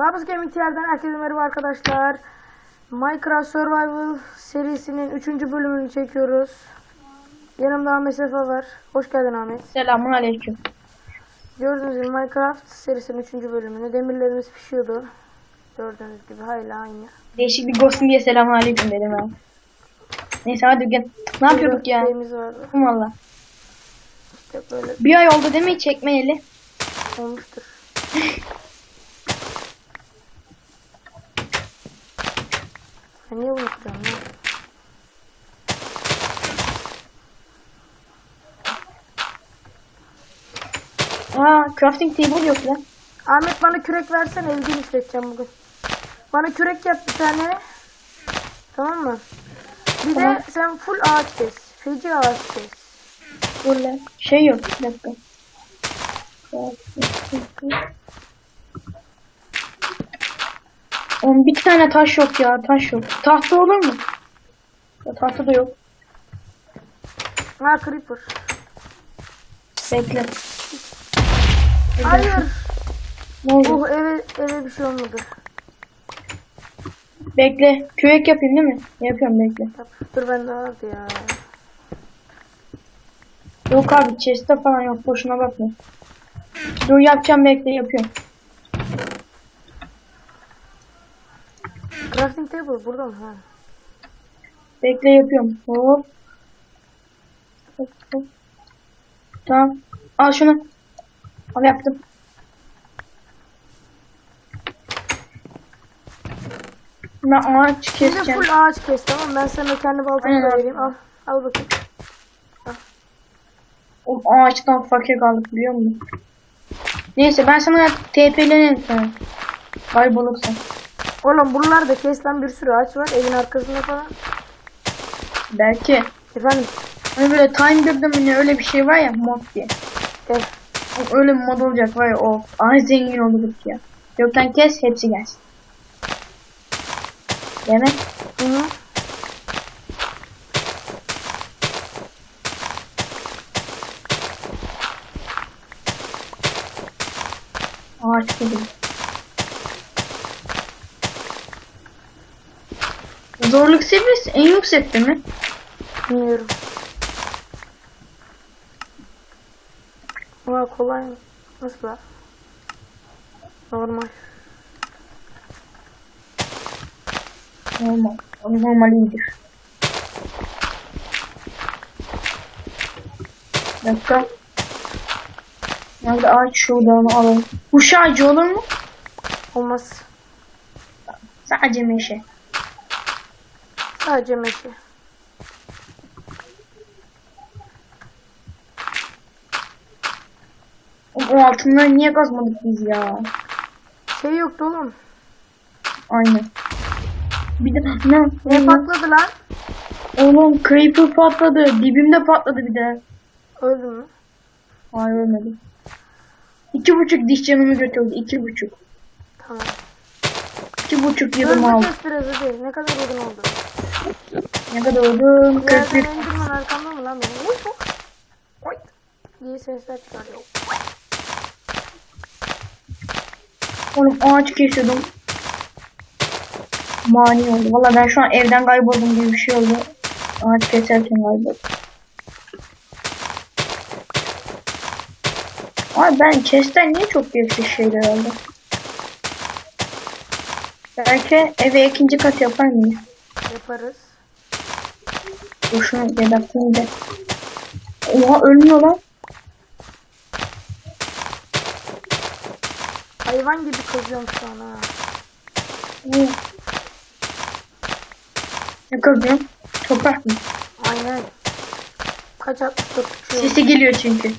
Rabız Gaming yerden herkese merhaba arkadaşlar. Minecraft Survival serisinin 3. bölümünü çekiyoruz. Yanımda Ahmet Sefa var. Hoş geldin Ahmet. Selamun aleyküm. Gördüğünüz gibi Minecraft serisinin 3. bölümünü. Demirlerimiz pişiyordu. Gördüğünüz gibi hala aynı. Değişik bir ghostum diye selamun aleyküm dedim ben. Neyse hadi gel. Ne yapıyorduk ya? Şeyimiz vardı. Valla. İşte böyle Bir ay oldu değil mi çekmeyeli? olmuştur. Ben niye bunu kırıyorum lan? Aa crafting table yok lan. Ahmet bana kürek versene evde işleteceğim bugün. Bana kürek yap bir tane. Tamam mı? Bir Tamam. de sen full ağaç kes. Feci ağaç kes. Böyle şey yok. Bir dakika. Oğlum bir tane taş yok ya. Taş yok. Tahta olur mu? Ya, tahta da yok. Ha creeper. Bekle. Hayır. Ne oldu? Oh eve, eve bir şey olmadı. Bekle. Kürek yapayım değil mi? Yapıyorum bekle. Yap. Dur ben de vardı ya. Yok abi chest'te falan yok. Boşuna bakma. Dur yapacağım bekle yapıyorum. Crafting table burada mı? Ha. Bekle yapıyorum. Hop. Hop, hop. Tamam. Al şunu. Al yaptım. Ben ağaç keseceğim. full ağaç kes tamam? Ben sana kendi baltamı Aynen da vereyim. Al. Al bakayım. O ağaçtan fakir kaldık biliyor musun? Neyse ben sana TP'lenim sana. Kaybolursan. Oğlum buralarda kes lan bir sürü ağaç var. Evin arkasında falan. Belki. Efendim. Hani böyle Timer'da mı ne öyle bir şey var ya mod diye. O Öyle bir mod olacak var ya o. Ay zengin olurduk ya. Lan kes hepsi gelsin. Yemek. Hı hı. Ağaç gibi. Zorluk seviyesi en yüksekte mi? Bilmiyorum. Ama kolay mı? Nasıl? Normal. Normal. Normal iyidir. Dakika. Nerede ağaç şuradan alalım. Kuş ağacı olur mu? Olmaz. Sadece meşe. Sadece meşe. O, altınları niye kazmadık biz ya? Şey yoktu oğlum. Aynen. Bir de ne? Ne ne- patladı lan? Oğlum creeper patladı. Dibimde patladı bir de. Öldün mü? Hayır ölmedim. İki buçuk diş canımı götürdü. İki buçuk. Tamam. İki buçuk yılım aldı. kes biraz hadi. Ne kadar odun oldu? Kadar oldu? Bir yerden 41. endirmen arkamda mı lan benim? Uy. Oy. diye sesler çıkarıyor. Oğlum ağaç kesiyordum. Mani oldu. Valla ben şu an evden kayboldum gibi bir şey oldu. Ağaç keserken kayboldum. Abi ben chest'ten niye çok gereksiz şeyler aldım? Belki eve ikinci kat yapar mıyız? Yaparız. Şunu yedaklayayım da. Oha ölmüyor lan. Hayvan gibi kazıyorum şu an ha. Oo. Ne kazıyorum? Toprak mı? Aynen. Kaç 64 uçuyor. Sesi geliyor çünkü.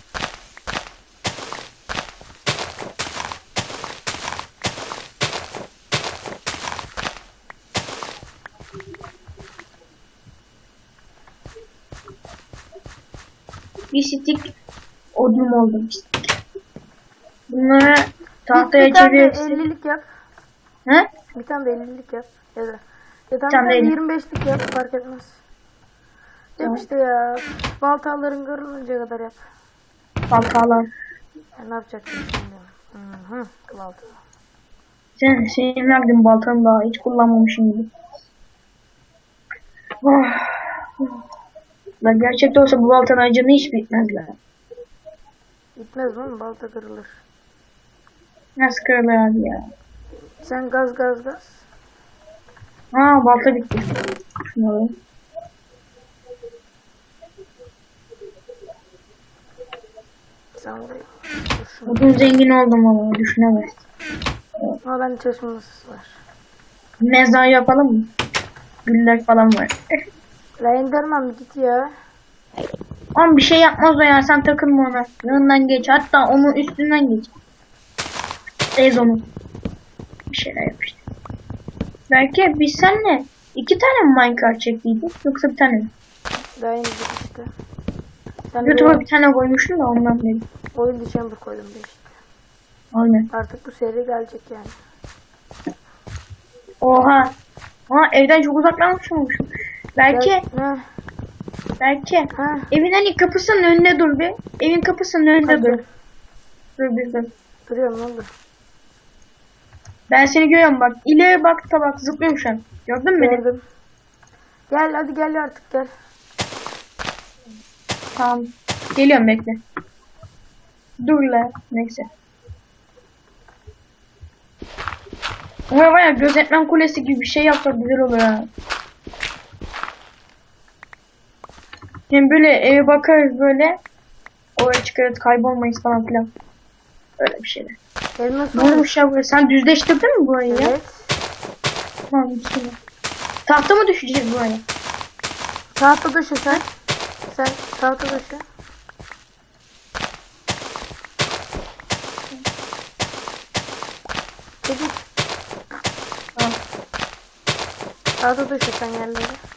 Bir stik odun oldu bir stik. Bunları tahtaya bir çeviriyorsun. 50'lik yap. He? Bir tane de 50'lik yap. Ya da ya da bir tane tane de de 50. 25'lik yap fark etmez. Yap işte ya. Baltaların kırılınca kadar yap. Baltalar. Ya ne yapacaksın şimdi? Hı hı. Balta. Sen, senin verdiğin baltanı daha hiç kullanmamışım gibi. Oh. Lan gerçekte olsa bu baltanın acını hiç bitmez lan. Gitmez mi? Balta kırılır. Nasıl kırılır abi ya. Sen gaz gaz gaz. Aa balta bitti. Şunu alayım. Odun zengin oldum ama düşünemez. Ama bende çalışma masası var. Mezar yapalım mı? Güller falan var. La Enderman bir git ya. Ama bir şey yapmaz o ya sen takılma ona. Yanından geç hatta onun üstünden geç. Ez onu. Bir şeyler yap işte. Belki biz seninle iki tane mi Minecraft çektiydik yoksa bir tane mi? Daha işte. Sen YouTube'a bir tane koymuşum da ondan dedim. oyun chamber koydum bir işte. Aynen. Artık bu seri gelecek yani. Oha. Aa evden çok uzaklanmışım. Belki Ha, belki ha. evin hani kapısının önünde dur bir. Evin kapısının önünde Hadi. dur. Dur bir dur. Duruyorum oldu? Ben seni görüyorum bak. İleri bak da bak zıplıyorum şu an. Gördün mü beni? Gördüm. Gel hadi gel artık gel. Tamam. Geliyorum bekle. Dur la. Neyse. Ama var ya gözetmen kulesi gibi bir şey yapsak güzel olur ha. Hem böyle eve bakarız böyle. Oraya çıkarız kaybolmayız falan filan. Öyle bir şeyler. Ne olmuş? ya buraya? Sen düzleştirdin mi burayı ya? Evet. Tamam şimdi. Tahta mı düşeceğiz buraya? Tahta dışı sen. Sen tahta. Dedik. Tamam. Tahta dışı sen yerleri.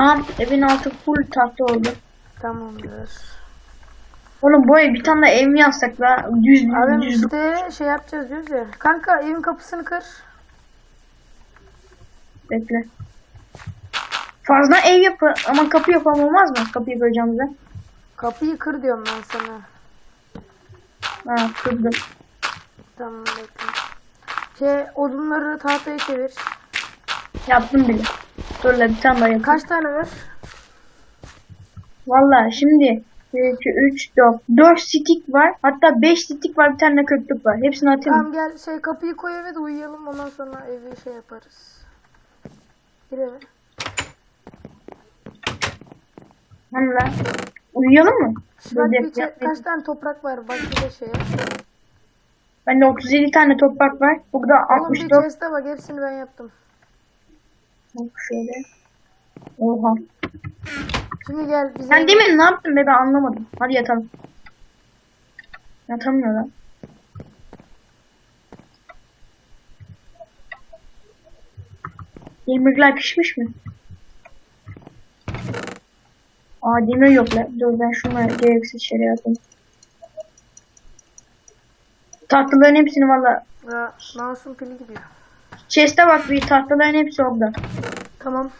Tamam evin altı full tahta oldu. Tamamdır. Oğlum bu ev bir tane de ev mi yapsak la? Düz Abi düz. işte şey yapacağız diyoruz ya. Kanka evin kapısını kır. Bekle. Fazla ev yap ama kapı yapalım olmaz mı? Kapıyı koyacağımıza. Kapıyı kır diyorum ben sana. Ha kırdım. Tamam bekle. Şey odunları tahtaya çevir. Yaptım bile. Dur la bir tane daha yapayım. Kaç tane var? Valla şimdi 1, 2, 3, 4. 4 stick var. Hatta 5 stick var. Bir tane köklük var. Hepsini atayım? Tamam gel şey kapıyı koy eve de uyuyalım ondan sonra evi şey yaparız. Gir eve. Hani lan? Uyuyalım mı? Bir yap- şey- kaç tane toprak var bak bir de şey yap. Bende 37 tane toprak var. Burada Oğlum bir 64. chest'e bak hepsini ben yaptım. Bak şöyle. Oha. Şimdi gel bize Sen demin ne yaptın be ben anlamadım. Hadi yatalım. Yatamıyor lan. Demirler pişmiş mi? Aa demir yok lan. Dur ben şunları gereksiz şeyler atayım. Tahtaların hepsini valla. Ya, mouse'un pili gidiyor. Chest'e bak bir tahtaların hepsi orada. Tamam.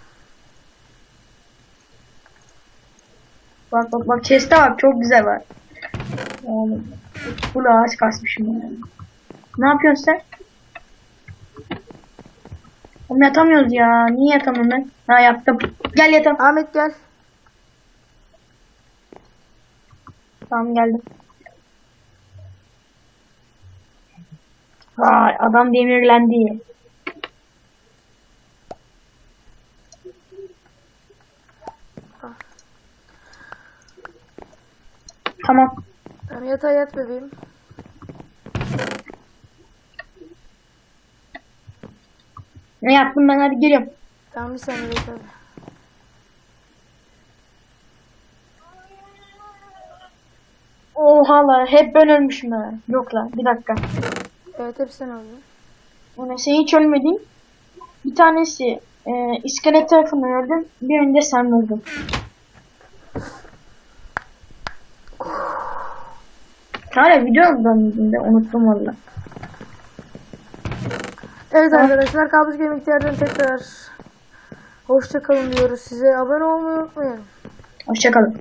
Bak bak bak chest'e bak çok güzel var. Oğlum. Bu ağaç kasmışım yani. Ne yapıyorsun sen? Oğlum yatamıyoruz ya. Niye yatamıyorum ben? Ha yattım. Gel yatalım. Ahmet gel. Tamam geldim. Vay adam demirlendi. Tamam. Tamam yatağa yat bebeğim. Ne yaptım ben hadi geliyorum. Tamam bir saniye bekle. Oha la hep ben ölmüşüm ha. Yok la bir dakika. Evet hep sen oldu. Yani sen hiç ölmedin. Bir tanesi e, iskelet tarafından öldün. Birinde sen öldün. Hala videodan da unuttum valla. Evet arkadaşlar Kabus Gemikler'den tekrar hoşça kalın diyoruz size. Abone olmayı unutmayın. Hoşçakalın.